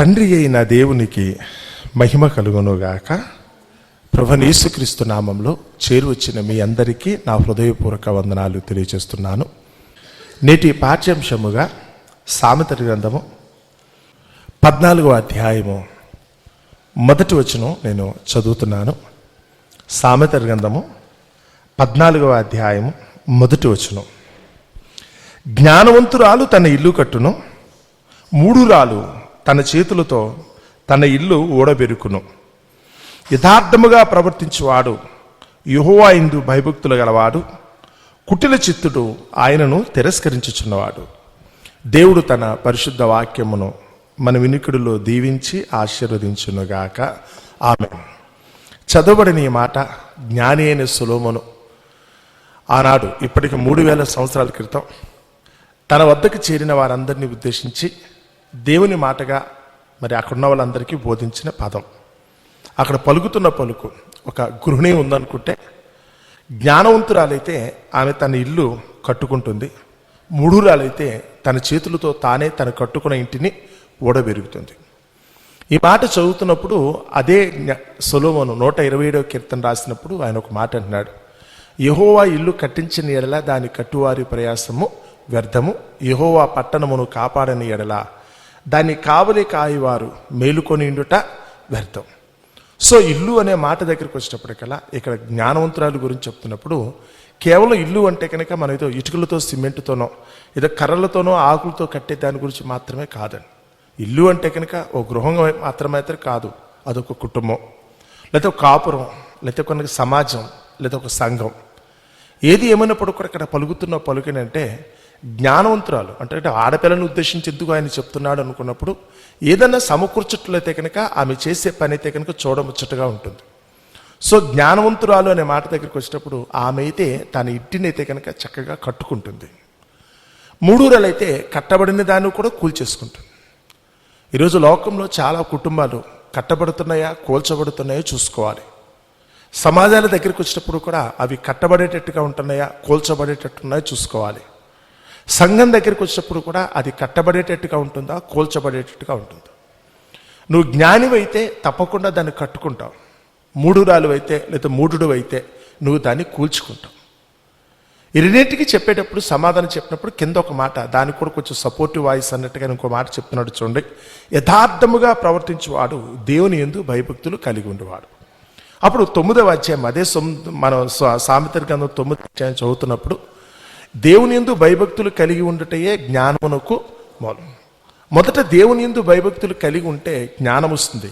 తండ్రి అయిన దేవునికి మహిమ కలుగునుగాక. ప్రభనేసుక్రీస్తు నామంలో చేరువచ్చిన మీ అందరికీ నా హృదయపూర్వక వందనాలు తెలియజేస్తున్నాను. నేటి పాఠ్యాంశముగా సామెతల గ్రంథము పద్నాలుగో అధ్యాయము మొదటి వచనం నేను చదువుతున్నాను. సామెతల గ్రంథము పద్నాలుగవ అధ్యాయము మొదటి వచనం. జ్ఞానవంతురాలు తన ఇల్లు కట్టును మూడురాలు తన చేతులతో తన ఇల్లు ఊడబెరుకును. యథార్థముగా ప్రవర్తించువాడు యుహోవా ఇందు భయభక్తులు గలవాడు కుటిల చిత్తుడు ఆయనను తిరస్కరించుచున్నవాడు. దేవుడు తన పరిశుద్ధ వాక్యమును మన వినికుడిలో దీవించి ఆశీర్వదించునుగాక. ఆమె చదవబడిన ఈ మాట జ్ఞాని అయిన సులోమును. ఆనాడు ఇప్పటికి మూడు వేల సంవత్సరాల క్రితం తన వద్దకు చేరిన వారందరినీ ఉద్దేశించి దేవుని మాటగా మరి అక్కడున్న వాళ్ళందరికీ బోధించిన పదం. అక్కడ పలుకుతున్న పలుకు ఒక గృహిణి ఉందనుకుంటే జ్ఞానవంతురాలైతే ఆమె తన ఇల్లు కట్టుకుంటుంది. మూడురాలైతే తన చేతులతో తానే తను కట్టుకున్న ఇంటిని ఓడబెరుగుతుంది. ఈ మాట చదువుతున్నప్పుడు అదే జ్ఞ- నూట ఇరవై ఏడవ కీర్తన రాసినప్పుడు ఆయన ఒక మాట అంటున్నాడు. యహోవా ఇల్లు కట్టించిన ఎడల దాని కట్టువారి ప్రయాసము వ్యర్థము యహోవా పట్టణమును కాపాడని ఎడల దాన్ని కావలి కాయవారు మేలుకొని ఉండుట వ్యర్థం. సో ఇల్లు అనే మాట దగ్గరికి వచ్చేటప్పటికల్లా ఇక్కడ జ్ఞానవంతురాలు గురించి చెప్తున్నప్పుడు కేవలం ఇల్లు అంటే కనుక మనం ఏదో ఇటుకలతో సిమెంట్తోనో ఏదో కర్రలతోనో ఆకులతో కట్టే దాని గురించి మాత్రమే కాదండి. ఇల్లు అంటే కనుక ఓ గృహం మాత్రమైతే కాదు. అదొక కుటుంబం లేకపోతే ఒక కాపురం లేకపోతే కొన్ని సమాజం లేదా ఒక సంఘం. ఏది ఏమైనప్పుడు కూడా ఇక్కడ పలుకుతున్న పలుకునంటే జ్ఞానవంతురాలు. అంటే అంటే ఆడపిల్లను ఉద్దేశించి ఎందుకు ఆయన చెప్తున్నాడు అనుకున్నప్పుడు ఏదన్నా సమకూర్చట్లయితే కనుక ఆమె చేసే పని అయితే కనుక చూడముచ్చటగా ఉంటుంది. సో జ్ఞానవంతురాలు అనే మాట దగ్గరికి వచ్చేటప్పుడు ఆమె అయితే తన ఇంటిని అయితే కనుక చక్కగా కట్టుకుంటుంది. మూడూరలైతే కట్టబడిన దాన్ని కూడా కూల్చేసుకుంటుంది. ఈరోజు లోకంలో చాలా కుటుంబాలు కట్టబడుతున్నాయా కూల్చబడుతున్నాయో చూసుకోవాలి. సమాజాల దగ్గరికి వచ్చినప్పుడు కూడా అవి కట్టబడేటట్టుగా ఉంటున్నాయా కూల్చబడేటట్టున్నాయో చూసుకోవాలి. సంఘం దగ్గరికి వచ్చినప్పుడు కూడా అది కట్టబడేటట్టుగా ఉంటుందా కూల్చబడేటట్టుగా ఉంటుందా? నువ్వు జ్ఞానివైతే తప్పకుండా దాన్ని కట్టుకుంటావు. మూడురాలు అయితే లేదా మూడుడు అయితే నువ్వు దాన్ని కూల్చుకుంటావు. ఇరినేటికి చెప్పేటప్పుడు సమాధానం చెప్పినప్పుడు కింద ఒక మాట దానికి కూడా కొంచెం సపోర్టివ్ వాయిస్ అన్నట్టుగా ఇంకో మాట చెప్తున్నాడు చూడండి. యథార్థముగా ప్రవర్తించేవాడు దేవుని ఎందు భయభక్తులు కలిగి ఉండేవాడు. అప్పుడు తొమ్మిదవ అధ్యాయం అదే సొమ్- మనం సా- సామెతల గ్రంథం తొమ్మిది అధ్యాయం చదువుతున్నప్పుడు దేవుని ఎందు భయభక్తులు కలిగి ఉండటయే జ్ఞానమునకు మూలం. మొదట దేవుని ఎందు భయభక్తులు కలిగి ఉంటే జ్ఞానం వస్తుంది.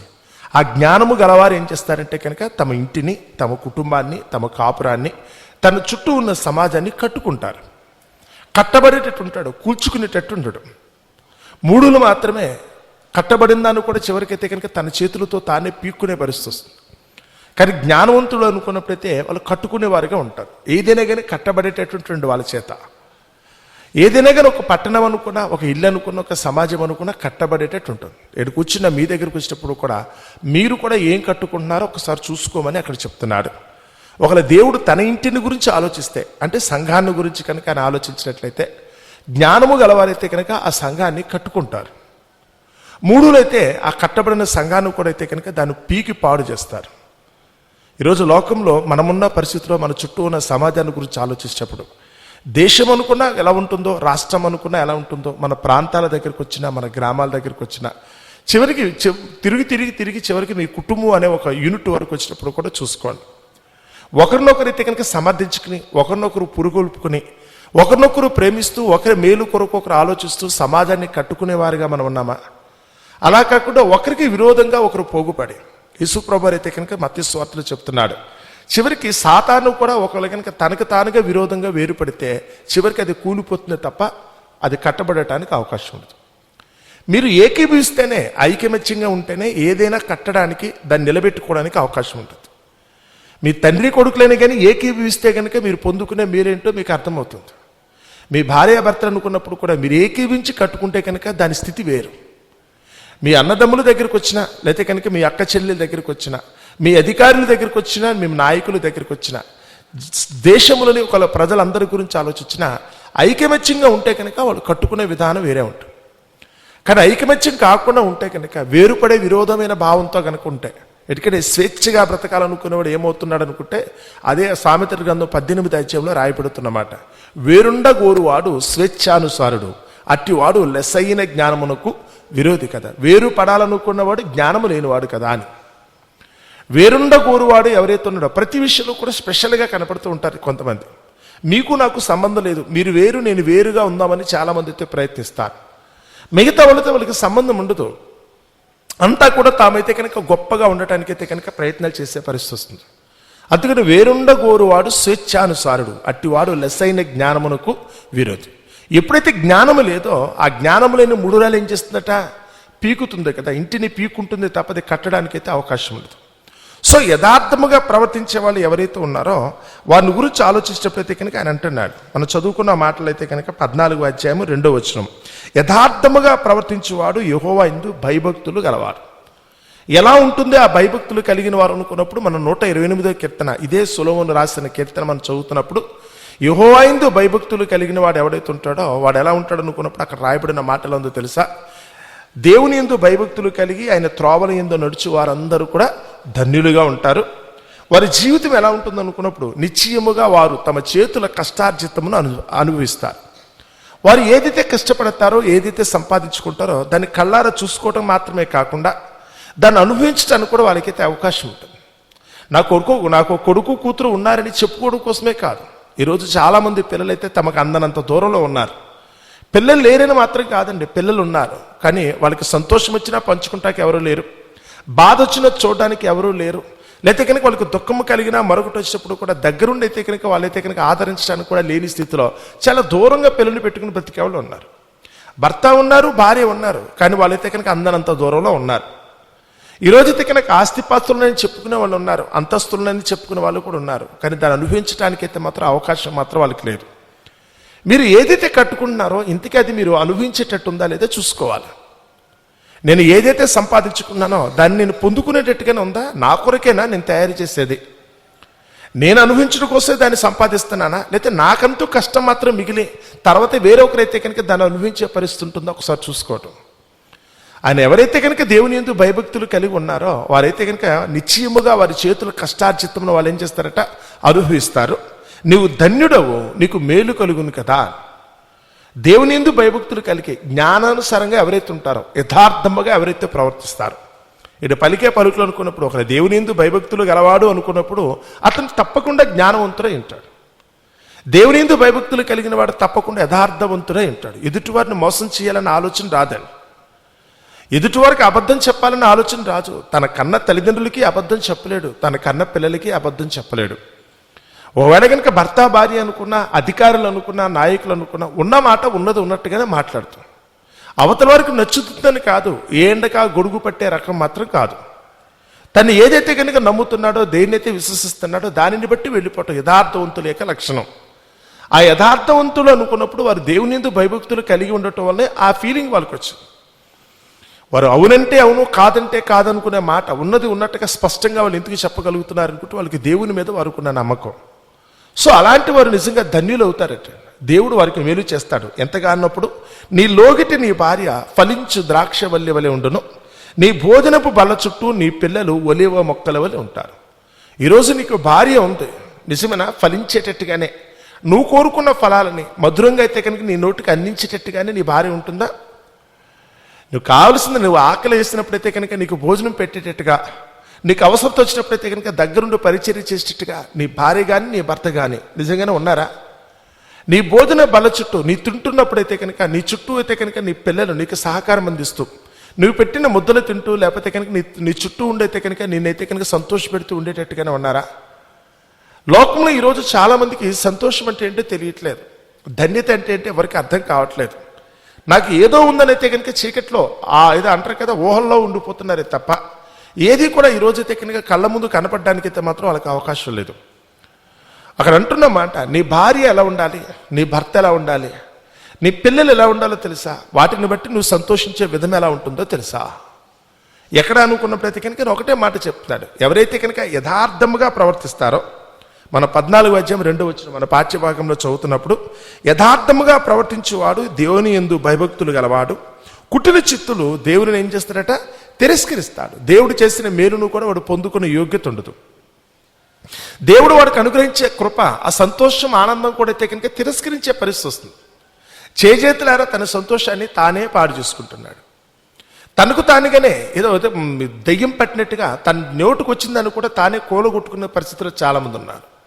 ఆ జ్ఞానము గలవారు ఏం చేస్తారంటే కనుక తమ ఇంటిని తమ కుటుంబాన్ని తమ కాపురాన్ని తన చుట్టూ ఉన్న సమాజాన్ని కట్టుకుంటారు. కట్టబడేటట్టు ఉంటాడు కూల్చుకునేటట్టు ఉండడు మూడులు మాత్రమే కట్టబడిందాన్ని కూడా చివరికైతే కనుక తన చేతులతో తానే పీక్కునే పరిస్థితి వస్తుంది. కానీ జ్ఞానవంతుడు అనుకున్నప్పుడైతే వాళ్ళు కట్టుకునేవారుగా ఉంటారు. ఏదైనా కానీ కట్టబడేటటువంటి వాళ్ళ చేత. ఏదైనా కానీ ఒక పట్టణం అనుకున్నా ఒక ఇల్లు అనుకున్నా ఒక సమాజం అనుకున్నా కట్టబడేటట్టు ఉంటుంది. ఇక్కడ కూర్చున్న మీ దగ్గరకు వచ్చినప్పుడు కూడా మీరు కూడా ఏం కట్టుకుంటున్నారో ఒకసారి చూసుకోమని అక్కడ చెప్తున్నాడు. ఒకవేళ దేవుడు తన ఇంటిని గురించి ఆలోచిస్తే అంటే సంఘాన్ని గురించి కనుక ఆయన ఆలోచించినట్లయితే జ్ఞానము గలవారైతే కనుక ఆ సంఘాన్ని కట్టుకుంటారు. మూడులైతే ఆ కట్టబడిన సంఘాన్ని కూడా అయితే కనుక దాన్ని పీకి పాడు చేస్తారు. ఈరోజు లోకంలో మనమున్న పరిస్థితిలో మన చుట్టూ ఉన్న సమాజాన్ని గురించి ఆలోచించేటప్పుడు దేశం అనుకున్నా ఎలా ఉంటుందో రాష్ట్రం అనుకున్నా ఎలా ఉంటుందో మన ప్రాంతాల దగ్గరికి వచ్చినా మన గ్రామాల దగ్గరికి వచ్చినా చివరికి తిరిగి తిరిగి తిరిగి చివరికి మీ కుటుంబం అనే ఒక యూనిట్ వరకు వచ్చినప్పుడు కూడా చూసుకోండి ఒకరినొకరైతే కనుక సమర్థించుకుని ఒకరినొకరు పురుగొల్పుకుని ఒకరినొకరు ప్రేమిస్తూ ఒకరి మేలు కొరకు ఒకరు ఆలోచిస్తూ సమాజాన్ని కట్టుకునేవారిగా మనం ఉన్నామా? అలా కాకుండా ఒకరికి విరోధంగా ఒకరు పోగుపడి యేసుప్రభు అయితే కనుక మత్య స్వార్థలు చెప్తున్నాడు. చివరికి సాతాను కూడా ఒకళ్ళు కనుక తనకు తానుగా విరోధంగా వేరుపడితే చివరికి అది కూలిపోతుంది తప్ప అది కట్టబడటానికి అవకాశం ఉండదు. మీరు ఏకీభవిస్తేనే ఐకమత్యంగా ఉంటేనే ఏదైనా కట్టడానికి దాన్ని నిలబెట్టుకోవడానికి అవకాశం ఉంటుంది. మీ తండ్రి కొడుకులైనా కానీ ఏకీభవిస్తే కనుక మీరు పొందుకునే మీరేంటో మీకు అర్థమవుతుంది. మీ భార్య భర్త అనుకున్నప్పుడు కూడా మీరు ఏకీభించి కట్టుకుంటే కనుక దాని స్థితి వేరు. మీ అన్నదమ్ముల దగ్గరికి వచ్చినా లేకపోతే కనుక మీ అక్క చెల్లెల దగ్గరికి వచ్చినా మీ అధికారుల దగ్గరికి వచ్చినా మీ నాయకుల దగ్గరికి వచ్చినా దేశంలోని ఒక ప్రజలందరి గురించి ఆలోచించిన ఐకమత్యంగా ఉంటే కనుక వాళ్ళు కట్టుకునే విధానం వేరే ఉంటుంది. కానీ ఐకమత్యం కాకుండా ఉంటే కనుక వేరుపడే విరోధమైన భావంతో కనుక ఉంటే ఎందుకంటే స్వేచ్ఛగా బ్రతకాలనుకునేవాడు ఏమవుతున్నాడు అనుకుంటే అదే సామెత గ్రంథం పద్దెనిమిది అధ్యాయంలో రాయబడుతున్నమాట. వేరుండ గోరువాడు స్వేచ్ఛానుసారుడు అట్టివాడు లెస్సైన జ్ఞానమునకు విరోధి కదా వేరు పడాలనుకున్నవాడు జ్ఞానము లేనివాడు కదా అని. వేరుండ కోరువాడు ఎవరైతే ఉన్నాడో ప్రతి విషయంలో కూడా స్పెషల్గా కనపడుతూ ఉంటారు కొంతమంది. మీకు నాకు సంబంధం లేదు. మీరు వేరు నేను వేరుగా ఉందామని చాలామందితో అయితే ప్రయత్నిస్తారు. మిగతా వాళ్ళతో వాళ్ళకి సంబంధం ఉండదు. అంతా కూడా తామైతే కనుక గొప్పగా ఉండటానికైతే కనుక ప్రయత్నాలు చేసే పరిస్థితి వస్తుంది. అందుకని వేరుండ గోరువాడు స్వేచ్ఛానుసారుడు. అట్టివాడు లెస్సైన జ్ఞానమునకు విరోధి. ఎప్పుడైతే జ్ఞానము లేదో ఆ జ్ఞానము లేని ముడురాలు ఏం చేస్తుందట? పీకుతుంది కదా. ఇంటిని పీకుంటుంది తప్పది కట్టడానికైతే అవకాశం ఉండదు. సో యథార్థముగా ప్రవర్తించే వాళ్ళు ఎవరైతే ఉన్నారో వారిని గురించి ఆలోచించేటప్పుడైతే కనుక ఆయన అంటున్నాడు. మనం చదువుకున్న మాటలు అయితే కనుక పద్నాలుగు అధ్యాయము రెండో వచనం. యథార్థముగా ప్రవర్తించేవాడు యహోవా ఇందు భయభక్తులు గలవాడు ఎలా ఉంటుంది ఆ భయభక్తులు కలిగిన వారు అనుకున్నప్పుడు మనం నూట ఇరవై ఎనిమిదో కీర్తన ఇదే సులభను రాసిన కీర్తన మనం చదువుతున్నప్పుడు యహోవాయిందు భయభక్తులు కలిగిన వాడు ఎవడైతే ఉంటాడో వాడు ఎలా ఉంటాడు అనుకున్నప్పుడు అక్కడ రాయబడిన మాటలు ఉందో తెలుసా? దేవుని ఎందు భయభక్తులు కలిగి ఆయన త్రోవల ఎందు నడుచు వారందరూ కూడా ధన్యులుగా ఉంటారు. వారి జీవితం ఎలా ఉంటుంది అనుకున్నప్పుడు నిశ్చయముగా వారు తమ చేతుల కష్టార్జితమును అను అనుభవిస్తారు. వారు ఏదైతే కష్టపడతారో ఏదైతే సంపాదించుకుంటారో దాన్ని కళ్ళారా చూసుకోవటం మాత్రమే కాకుండా దాన్ని అనుభవించడానికి కూడా వాళ్ళకైతే అవకాశం ఉంటుంది. నా కొడుకు నాకు కొడుకు కూతురు ఉన్నారని చెప్పుకోవడం కోసమే కాదు. ఈరోజు చాలామంది పిల్లలైతే తమకు అందనంత దూరంలో ఉన్నారు. పిల్లలు లేరని మాత్రం కాదండి పిల్లలు ఉన్నారు. కానీ వాళ్ళకి సంతోషం వచ్చినా పంచుకుంటానికి ఎవరూ లేరు. బాధ వచ్చినా చూడడానికి ఎవరూ లేరు. లేతే కనుక వాళ్ళకి దుఃఖం కలిగినా మరొకటి వచ్చినప్పుడు కూడా దగ్గరుండి అయితే కనుక వాళ్ళైతే కనుక ఆదరించడానికి కూడా లేని స్థితిలో చాలా దూరంగా పిల్లల్ని పెట్టుకుని బ్రతికే వాళ్ళు ఉన్నారు. భర్త ఉన్నారు భార్య ఉన్నారు. కానీ వాళ్ళైతే కనుక అందనంత దూరంలో ఉన్నారు. ఈ రోజైతే ఆస్తిపాస్తులని చెప్పుకునే వాళ్ళు ఉన్నారు అంతస్తులని చెప్పుకునే వాళ్ళు కూడా ఉన్నారు. కానీ దాన్ని అనుభవించడానికైతే మాత్రం అవకాశం మాత్రం వాళ్ళకి లేదు. మీరు ఏదైతే కట్టుకుంటున్నారో ఇంతకీ అది మీరు అనుభవించేటట్టు ఉందా లేదా చూసుకోవాలి. నేను ఏదైతే సంపాదించుకున్నానో దాన్ని నేను పొందుకునేటట్టుగానే ఉందా? నా కొరకేనా నేను తయారు చేసేది? నేను అనుభవించడం కోసమే దాన్ని సంపాదిస్తున్నానా? లేకపోతే నాకంటూ కష్టం మాత్రం మిగిలి తర్వాత వేరొకరైతే కనుక దాన్ని అనుభవించే పరిస్థితి ఉంటుందో? ఒకసారి చూసుకోవటం. ఆయన ఎవరైతే కనుక దేవుని ఎందు భయభక్తులు కలిగి ఉన్నారో వారైతే కనుక నిశ్చయముగా వారి చేతుల కష్టార్జితంలో వాళ్ళు ఏం చేస్తారట? అనుభవిస్తారు. నీవు ధన్యుడవు నీకు మేలు కలుగును కదా. దేవుని ఎందు భయభక్తులు కలిగి జ్ఞానానుసారంగా ఎవరైతే ఉంటారో యథార్థముగా ఎవరైతే ప్రవర్తిస్తారు. ఇటు పలికే పలుకులు అనుకున్నప్పుడు ఒక దేవుని ఎందు భయభక్తులు గలవాడు అనుకున్నప్పుడు అతను తప్పకుండా జ్ఞానవంతుడై ఉంటాడు. దేవుని ఎందు భయభక్తులు కలిగిన వాడు తప్పకుండా యథార్థవంతుడై ఉంటాడు. ఎదుటివారిని మోసం చేయాలన్న ఆలోచన రాదండి. ఎదుటి వారికి అబద్ధం చెప్పాలని ఆలోచన రాజు. తన కన్న తల్లిదండ్రులకి అబద్ధం చెప్పలేడు. తన కన్న పిల్లలకి అబద్ధం చెప్పలేడు. ఒకవేళ కనుక భర్త భార్య అనుకున్నా అధికారులు అనుకున్నా నాయకులు అనుకున్నా ఉన్న మాట ఉన్నది ఉన్నట్టుగానే మాట్లాడుతాం. అవతల వారికి నచ్చుతుందని కాదు. ఏ గొడుగు పట్టే రకం మాత్రం కాదు. తను ఏదైతే కనుక నమ్ముతున్నాడో దేన్నైతే విశ్వసిస్తున్నాడో దానిని బట్టి వెళ్ళిపోవటం యథార్థవంతుల యొక్క లక్షణం. ఆ యథార్థవంతులు అనుకున్నప్పుడు వారు దేవుని ఎందు భయభక్తులు కలిగి ఉండటం వల్లే ఆ ఫీలింగ్ వాళ్ళకి వచ్చింది వారు అవునంటే అవును కాదంటే కాదనుకునే మాట ఉన్నది ఉన్నట్టుగా స్పష్టంగా వాళ్ళు ఎందుకు చెప్పగలుగుతున్నారు అనుకుంటే వాళ్ళకి దేవుని మీద వారుకున్న నమ్మకం. సో అలాంటి వారు నిజంగా ధన్యులు అవుతారట. దేవుడు వారికి మేలు చేస్తాడు. ఎంతగా అన్నప్పుడు నీ లోగిటి నీ భార్య ఫలించు ద్రాక్ష వల్లి వలె ఉండును. నీ భోజనపు బల చుట్టూ నీ పిల్లలు ఒలివ మొక్కల వలె ఉంటారు. ఈరోజు నీకు భార్య ఉంది. నిజమేనా? ఫలించేటట్టుగానే. నువ్వు కోరుకున్న ఫలాలని మధురంగా అయితే కనుక నీ నోటికి అందించేటట్టుగానే నీ భార్య ఉంటుందా? నువ్వు కావలసింది నువ్వు ఆకలి వేసినప్పుడైతే కనుక నీకు భోజనం పెట్టేటట్టుగా నీకు అవసరంతో వచ్చినప్పుడైతే కనుక దగ్గరుండి పరిచర్య చేసేటట్టుగా నీ భార్య కానీ నీ భర్త కానీ నిజంగానే ఉన్నారా? నీ భోజన బల చుట్టూ నీ తింటున్నప్పుడైతే కనుక నీ చుట్టూ అయితే కనుక నీ పిల్లలు నీకు సహకారం అందిస్తూ నువ్వు పెట్టిన ముద్దలు తింటూ లేకపోతే కనుక నీ నీ చుట్టూ ఉండైతే కనుక నిన్నైతే కనుక సంతోష పెడుతూ ఉండేటట్టుగానే ఉన్నారా? లోకంలో ఈరోజు చాలామందికి సంతోషం అంటే ఏంటో తెలియట్లేదు. ధన్యత అంటే ఏంటో ఎవరికి అర్థం కావట్లేదు. నాకు ఏదో ఉందని అయితే కనుక చీకట్లో ఆ ఏదో అంటారు కదా ఊహల్లో ఉండిపోతున్నారే తప్ప ఏది కూడా ఈ అయితే కనుక కళ్ళ ముందు కనపడడానికైతే మాత్రం వాళ్ళకి అవకాశం లేదు. అక్కడ అంటున్న మాట నీ భార్య ఎలా ఉండాలి? నీ భర్త ఎలా ఉండాలి? నీ పిల్లలు ఎలా ఉండాలో తెలుసా? వాటిని బట్టి నువ్వు సంతోషించే విధం ఎలా ఉంటుందో తెలుసా? ఎక్కడ అనుకున్నప్పుడైతే కనుక ఒకటే మాట చెప్తున్నాడు ఎవరైతే కనుక యథార్థముగా ప్రవర్తిస్తారో మన పద్నాలుగు అధ్యాయం రెండు వచ్చిన మన పాఠ్యభాగంలో చదువుతున్నప్పుడు యథార్థముగా ప్రవర్తించేవాడు దేవుని ఎందు భయభక్తులు గలవాడు. కుటిల చిత్తులు దేవుడిని ఏం చేస్తాడట తిరస్కరిస్తాడు. దేవుడు చేసిన మేలును కూడా వాడు పొందుకునే యోగ్యత ఉండదు. దేవుడు వాడికి అనుగ్రహించే కృప ఆ సంతోషం ఆనందం కూడా అయితే కనుక తిరస్కరించే పరిస్థితి వస్తుంది. చేజేతులారా తన సంతోషాన్ని తానే పాడు చేసుకుంటున్నాడు. తనకు తానుగానే ఏదో ఏదో దెయ్యం పట్టినట్టుగా తన నోటుకు వచ్చిందని కూడా తానే కూలగొట్టుకునే పరిస్థితిలో చాలామంది ఉన్నారు.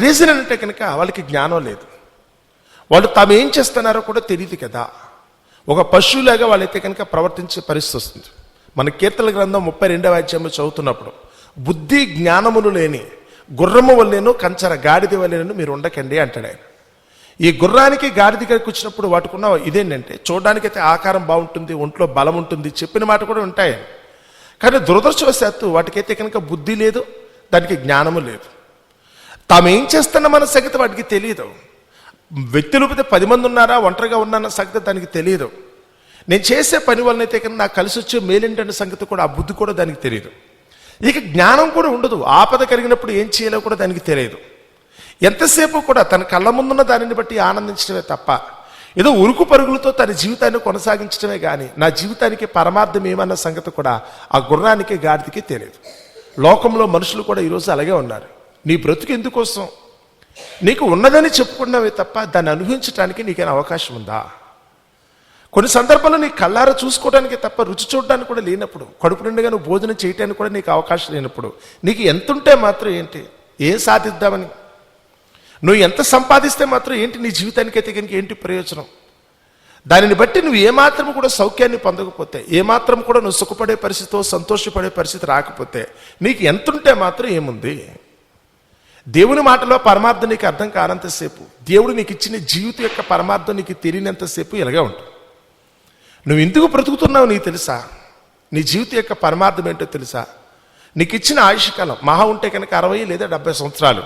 రీజన్ అంటే కనుక వాళ్ళకి జ్ఞానం లేదు. వాళ్ళు తాము ఏం చేస్తున్నారో కూడా తెలియదు కదా. ఒక పశువులాగా వాళ్ళైతే కనుక ప్రవర్తించే పరిస్థితి వస్తుంది. మన కీర్తన గ్రంథం ముప్పై రెండవ అధ్యాయంలో చదువుతున్నప్పుడు బుద్ధి జ్ఞానములు లేని గుర్రము వల్లేను కంచర గాడిద వల్లేను మీరు ఉండకండి అంటాడు ఆయన. ఈ గుర్రానికి గాడిద వచ్చినప్పుడు వాటికున్న ఇదేంటంటే చూడడానికైతే ఆకారం బాగుంటుంది ఒంట్లో బలం ఉంటుంది చెప్పిన మాట కూడా ఉంటాయి కానీ దురదృష్టవశాత్తు వాటికైతే కనుక బుద్ధి లేదు దానికి జ్ఞానము లేదు. తామేం చేస్తున్నామన్న సంగతి వాటికి తెలియదు వ్యక్తులు పోతే పది మంది ఉన్నారా ఒంటరిగా ఉన్నాన్న సంగతి దానికి తెలియదు నేను చేసే పని వలన అయితే నాకు కలిసి వచ్చే మేలేంటన్న సంగతి కూడా ఆ బుద్ధి కూడా దానికి తెలియదు ఇక జ్ఞానం కూడా ఉండదు. ఆపద కలిగినప్పుడు ఏం చేయాలో కూడా దానికి తెలియదు ఎంతసేపు కూడా తన కళ్ళ ముందున్న దానిని బట్టి ఆనందించడమే తప్ప ఏదో ఉరుకు పరుగులతో తన జీవితాన్ని కొనసాగించడమే కానీ నా జీవితానికి పరమార్థం ఏమన్న సంగతి కూడా ఆ గుర్రానికి గాడిదకి తెలియదు లోకంలో మనుషులు కూడా ఈరోజు అలాగే ఉన్నారు. నీ బ్రతుకు ఎందుకోసం? నీకు ఉన్నదని చెప్పుకున్నావే తప్ప దాన్ని అనుభవించడానికి నీకైనా అవకాశం ఉందా? కొన్ని సందర్భాల్లో నీ కళ్ళారా చూసుకోవడానికి తప్ప రుచి చూడడానికి కూడా లేనప్పుడు కడుపు నిండుగా నువ్వు భోజనం చేయడానికి కూడా నీకు అవకాశం లేనప్పుడు నీకు ఎంత ఉంటే మాత్రం ఏంటి? ఏం సాధిద్దామని? నువ్వు ఎంత సంపాదిస్తే మాత్రం ఏంటి నీ జీవితానికి అయితే కనుక ఏంటి ప్రయోజనం? దానిని బట్టి నువ్వు ఏమాత్రం కూడా సౌఖ్యాన్ని పొందకపోతే ఏమాత్రం కూడా నువ్వు సుఖపడే పరిస్థితితో సంతోషపడే పరిస్థితి రాకపోతే నీకు ఎంతుంటే మాత్రం ఏముంది? దేవుని మాటలో పరమార్థం నీకు అర్థం కానంతసేపు దేవుడు నీకు ఇచ్చిన జీవితం యొక్క పరమార్థం నీకు తెలియనంతసేపు ఇలాగే ఉంటుంది. నువ్వు ఎందుకు బ్రతుకుతున్నావు నీకు తెలుసా? నీ జీవితం యొక్క పరమార్థం ఏంటో తెలుసా? నీకు ఇచ్చిన ఆయుష్కాలం మహా ఉంటే కనుక అరవై లేదా డెబ్బై సంవత్సరాలు.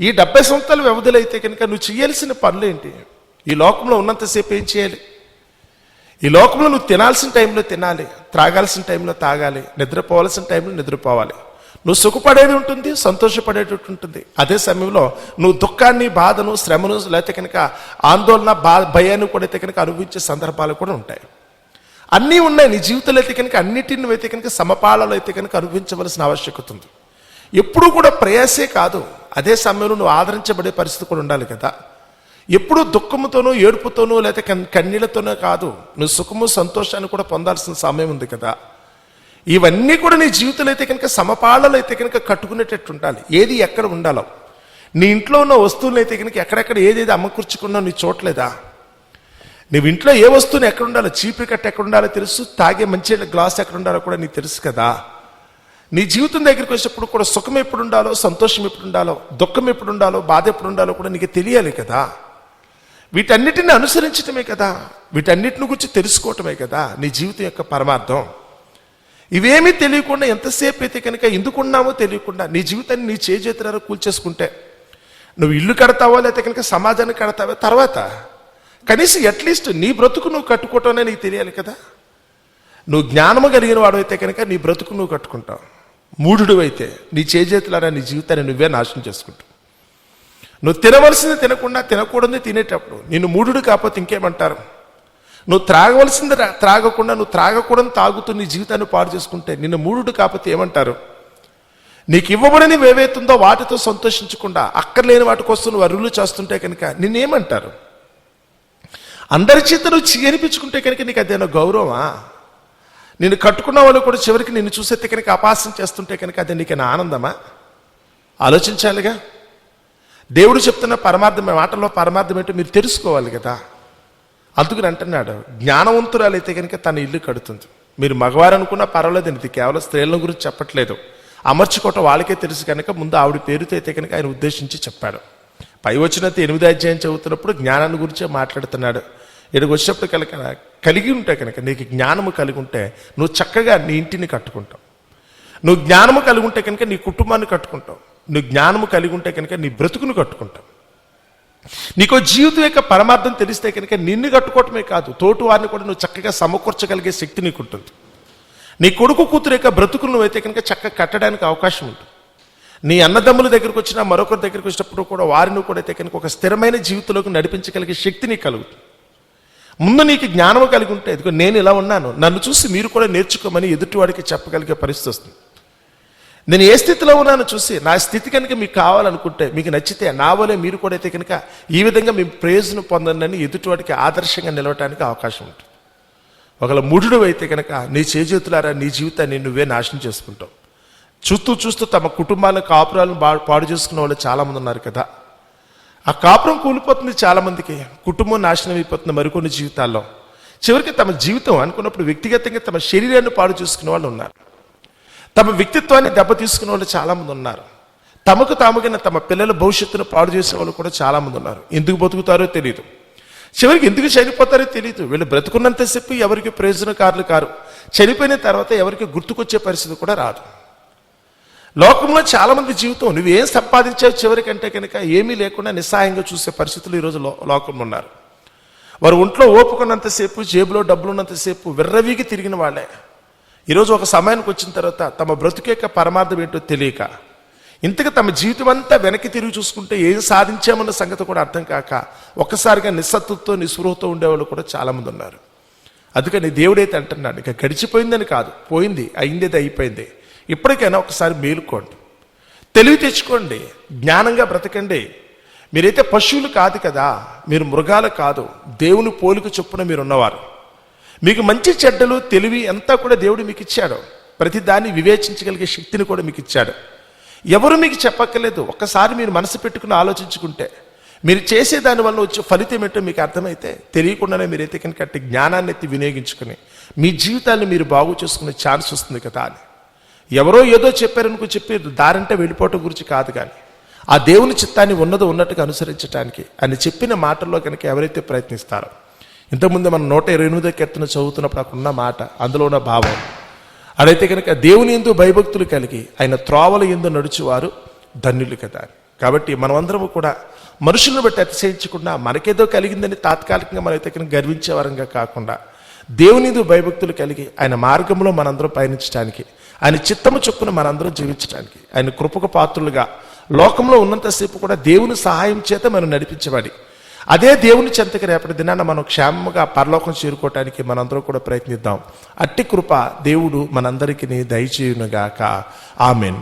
ఈ డెబ్బై సంవత్సరాలు వ్యవధులైతే కనుక నువ్వు చేయాల్సిన పనులు ఏంటి? ఈ లోకంలో ఉన్నంతసేపు ఏం చేయాలి? ఈ లోకంలో నువ్వు తినాల్సిన టైంలో తినాలి త్రాగాల్సిన టైంలో తాగాలి నిద్రపోవాల్సిన టైంలో నిద్రపోవాలి. నువ్వు సుఖపడేది ఉంటుంది సంతోషపడేటట్టు ఉంటుంది. అదే సమయంలో నువ్వు దుఃఖాన్ని బాధను శ్రమను లేకపోతే కనుక ఆందోళన బా భయాన్ని కూడా అయితే కనుక అనుభవించే సందర్భాలు కూడా ఉంటాయి. అన్నీ ఉన్నాయి. నీ జీవితంలో అయితే కనుక అన్నిటిని అయితే కనుక సమపాలలో అయితే కనుక అనుభవించవలసిన ఆవశ్యకత ఉంది ఎప్పుడూ కూడా ప్రయాసే కాదు. అదే సమయంలో నువ్వు ఆదరించబడే పరిస్థితి కూడా ఉండాలి కదా. ఎప్పుడూ దుఃఖముతోనూ ఏడుపుతోనూ లేకపోతే కన్ కన్నీళ్ళతోనూ కాదు. నువ్వు సుఖము సంతోషాన్ని కూడా పొందాల్సిన సమయం ఉంది కదా. ఇవన్నీ కూడా నీ జీవితంలో అయితే కనుక సమపాళలో అయితే కనుక కట్టుకునేటట్టు ఉండాలి ఏది ఎక్కడ ఉండాలో. నీ ఇంట్లో ఉన్న వస్తువులు అయితే కనుక ఎక్కడెక్కడ ఏదేది అమ్మకూర్చుకున్నావు నీ చోట్లేదా? నువ్వు ఇంట్లో ఏ వస్తువుని ఎక్కడ ఉండాలో చీపి కట్ట ఎక్కడ ఉండాలో తెలుసు తాగే మంచి గ్లాస్ ఎక్కడ ఉండాలో కూడా నీకు తెలుసు కదా. నీ జీవితం దగ్గరికి వచ్చినప్పుడు కూడా సుఖం ఎప్పుడు ఉండాలో సంతోషం ఎప్పుడు ఉండాలో దుఃఖం ఎప్పుడు ఉండాలో బాధ ఎప్పుడు ఉండాలో కూడా నీకు తెలియాలి కదా. వీటన్నిటిని అనుసరించటమే కదా. వీటన్నిటిని గురించి తెలుసుకోవటమే కదా నీ జీవితం యొక్క పరమార్థం. ఇవేమీ తెలియకుండా ఎంతసేపు అయితే కనుక ఎందుకున్నామో తెలియకుండా నీ జీవితాన్ని నీ చేజేతులారా కూల్చేసుకుంటే నువ్వు ఇల్లు కడతావో లేకపోతే కనుక సమాజాన్ని కడతావో? తర్వాత కనీసం అట్లీస్ట్ నీ బ్రతుకు నువ్వు కట్టుకోవటమే నీకు తెలియాలి కదా? నువ్వు జ్ఞానము కలిగిన వాడు అయితే కనుక నీ బ్రతుకు నువ్వు కట్టుకుంటావు. మూఢుడు అయితే నీ చేజేతులారా నీ జీవితాన్ని నువ్వే నాశనం చేసుకుంటావు. నువ్వు తినవలసింది తినకుండా తినకూడదు తినేటప్పుడు నిన్ను మూఢుడు కాకపోతే ఇంకేమంటారు? నువ్వు త్రాగవలసింది త్రాగకుండా నువ్వు త్రాగకూడని తాగుతూ నీ జీవితాన్ని పాడు చేసుకుంటే నిన్ను మూఢుడు కాకపోతే ఏమంటారు? నీకు ఇవ్వబడని ఏవైతుందో వాటితో సంతోషించకుండా అక్కర్లేని వాటి కోసం నువ్వు అరువులు చేస్తుంటే కనుక నిన్నేమంటారు? అందరి చేత నువ్వు చీనిపించుకుంటే కనుక నీకు అదేనా గౌరవమా? నేను కట్టుకున్న వాళ్ళు కూడా చివరికి నిన్ను చూసేస్తే కనుక అపాసం చేస్తుంటే కనుక అది నీకైనా ఆనందమా? ఆలోచించాలిగా? దేవుడు చెప్తున్న పరమార్థం మాటల్లో పరమార్థం ఏంటో మీరు తెలుసుకోవాలి కదా. అందుకని అంటున్నాడు జ్ఞానవంతురాలైతే కనుక తన ఇల్లు కడుతుంది. మీరు మగవారు అనుకున్నా పర్వాలేదు ఇది కేవలం స్త్రీల గురించి చెప్పట్లేదు. అమర్చుకోవటం వాళ్ళకే తెలుసు కనుక ముందు ఆవిడ పేరుతో అయితే కనుక ఆయన ఉద్దేశించి చెప్పాడు. పై వచ్చినంత ఎనిమిది అధ్యాయం చదువుతున్నప్పుడు జ్ఞానాన్ని గురించే మాట్లాడుతున్నాడు. ఇక్కడికి వచ్చినప్పుడు కనుక కలిగి ఉంటే కనుక నీకు జ్ఞానము కలిగి ఉంటే నువ్వు చక్కగా నీ ఇంటిని కట్టుకుంటావు. నువ్వు జ్ఞానము కలిగి ఉంటే కనుక నీ కుటుంబాన్ని కట్టుకుంటావు. నువ్వు జ్ఞానము కలిగి ఉంటే కనుక నీ బ్రతుకును కట్టుకుంటావు. నీకు జీవితం యొక్క పరమార్థం తెలిస్తే కనుక నిన్ను కట్టుకోవటమే కాదు తోటి వారిని కూడా నువ్వు చక్కగా సమకూర్చగలిగే శక్తి నీకు ఉంటుంది నీ కొడుకు కూతురు యొక్క బ్రతుకులు నువ్వైతే కనుక చక్కగా కట్టడానికి అవకాశం ఉంటుంది. నీ అన్నదమ్ముల దగ్గరకు వచ్చినా మరొకరి దగ్గరకు వచ్చినప్పుడు కూడా వారిని కూడా అయితే కనుక ఒక స్థిరమైన జీవితంలోకి నడిపించగలిగే శక్తి నీకు కలుగుతుంది. ముందు నీకు జ్ఞానం కలిగి ఉంటే నేను ఇలా ఉన్నాను నన్ను చూసి మీరు కూడా నేర్చుకోమని ఎదుటివాడికి చెప్పగలిగే పరిస్థితి వస్తుంది. నేను ఏ స్థితిలో ఉన్నానో చూసి నా స్థితి కనుక మీకు కావాలనుకుంటే మీకు నచ్చితే నా వలే మీరు కూడా అయితే కనుక ఈ విధంగా మీ ప్రయోజనం పొందండి ఎదుటివాడికి ఆదర్శంగా నిలవటానికి అవకాశం ఉంటుంది. ఒకవేళ ముడుడు అయితే కనుక నీ చేజేతులారా నీ జీవితాన్ని నువ్వే నాశనం చేసుకుంటావు. చూస్తూ చూస్తూ తమ కుటుంబాలను కాపురాలను పాడు చేసుకున్న వాళ్ళు చాలామంది ఉన్నారు కదా. ఆ కాపురం కూలిపోతుంది చాలామందికి కుటుంబం నాశనం అయిపోతుంది మరికొన్ని జీవితాల్లో. చివరికి తమ జీవితం అనుకున్నప్పుడు వ్యక్తిగతంగా తమ శరీరాన్ని పాడు చేసుకునే వాళ్ళు ఉన్నారు. తమ వ్యక్తిత్వాన్ని దెబ్బతీసుకునే వాళ్ళు చాలామంది ఉన్నారు. తమకు తాముగిన తమ పిల్లల భవిష్యత్తును పాడు చేసే వాళ్ళు కూడా చాలామంది ఉన్నారు. ఎందుకు బతుకుతారో తెలియదు చివరికి ఎందుకు చనిపోతారో తెలియదు వీళ్ళు బ్రతుకున్నంతసేపు ఎవరికి ప్రయోజనకారులు కారు. చనిపోయిన తర్వాత ఎవరికి గుర్తుకొచ్చే పరిస్థితి కూడా రాదు. లోకంలో చాలామంది జీవితం నువ్వు ఏం సంపాదించావు చివరికంటే కనుక ఏమీ లేకుండా నిస్సహాయంగా చూసే పరిస్థితులు ఈరోజు లోకంలో ఉన్నారు. వారు ఒంట్లో ఓపుకున్నంతసేపు జేబులో డబ్బులు ఉన్నంతసేపు విర్రవీగి తిరిగిన వాళ్ళే. ఈరోజు ఒక సమయానికి వచ్చిన తర్వాత తమ బ్రతుకు పరమార్థం ఏంటో తెలియక ఇంతగా తమ జీవితం అంతా వెనక్కి తిరిగి చూసుకుంటే ఏం సాధించామన్న సంగతి కూడా అర్థం కాక ఒక్కసారిగా నిస్సత్తుతో నిస్పృహతో ఉండేవాళ్ళు కూడా చాలామంది ఉన్నారు. అందుకని దేవుడైతే అంటున్నాడు ఇక గడిచిపోయిందని కాదు పోయింది అయిందేది అయిపోయింది. ఇప్పటికైనా ఒకసారి మేలుకోండి. తెలివి తెచ్చుకోండి జ్ఞానంగా బ్రతకండి. మీరైతే పశువులు కాదు కదా మీరు మృగాలు కాదు దేవుని పోలిక చొప్పున మీరు ఉన్నవారు మీకు మంచి చెడ్డలు తెలివి అంతా కూడా దేవుడు మీకు ఇచ్చాడు ప్రతి దాన్ని వివేచించగలిగే శక్తిని కూడా మీకు ఇచ్చాడు ఎవరు మీకు చెప్పక్కర్లేదు. ఒక్కసారి మీరు మనసు పెట్టుకుని ఆలోచించుకుంటే మీరు చేసే దానివల్ల వచ్చే ఫలితం ఏంటో మీకు అర్థమైతే తెలియకుండానే మీరైతే కనుక అట్టి జ్ఞానాన్ని ఎత్తి వినియోగించుకుని మీ జీవితాన్ని మీరు బాగు చేసుకునే ఛాన్స్ వస్తుంది కదా అని. ఎవరో ఏదో చెప్పారనుకో చెప్పి దారంటే వెళ్ళిపోవటం గురించి కాదు కానీ ఆ దేవుని చిత్తాన్ని ఉన్నదో ఉన్నట్టుగా అనుసరించడానికి అని చెప్పిన మాటల్లో కనుక ఎవరైతే ప్రయత్నిస్తారో ఇంతకుముందు మనం నూట ఇరవై ఎనిమిదో కీర్తన చదువుతున్నప్పుడు అక్కడ ఉన్న మాట అందులో ఉన్న భావం. అదైతే కనుక దేవుని ఎందు భయభక్తులు కలిగి ఆయన త్రోవల ఎందు నడుచువారు ధన్యులు కదా. కాబట్టి మనమందరము కూడా మనుషులను బట్టి అతిశయించకుండా మనకేదో కలిగిందని తాత్కాలికంగా మనైతే కనుక గర్వించేవారంగా కాకుండా దేవుని ఎందు భయభక్తులు కలిగి ఆయన మార్గంలో మనందరం పయనించడానికి ఆయన చిత్తము చొప్పున మనందరం జీవించడానికి ఆయన కృపకు పాత్రులుగా లోకంలో ఉన్నంతసేపు కూడా దేవుని సహాయం చేత మనం నడిపించబడి అదే దేవుని చెంతకి రేపటి దినాన మనం క్షేమంగా పరలోకం చేరుకోవటానికి మనందరం కూడా ప్రయత్నిద్దాం. అట్టి కృప దేవుడు మనందరికీ దయచేయునుగాక. ఆమెన్.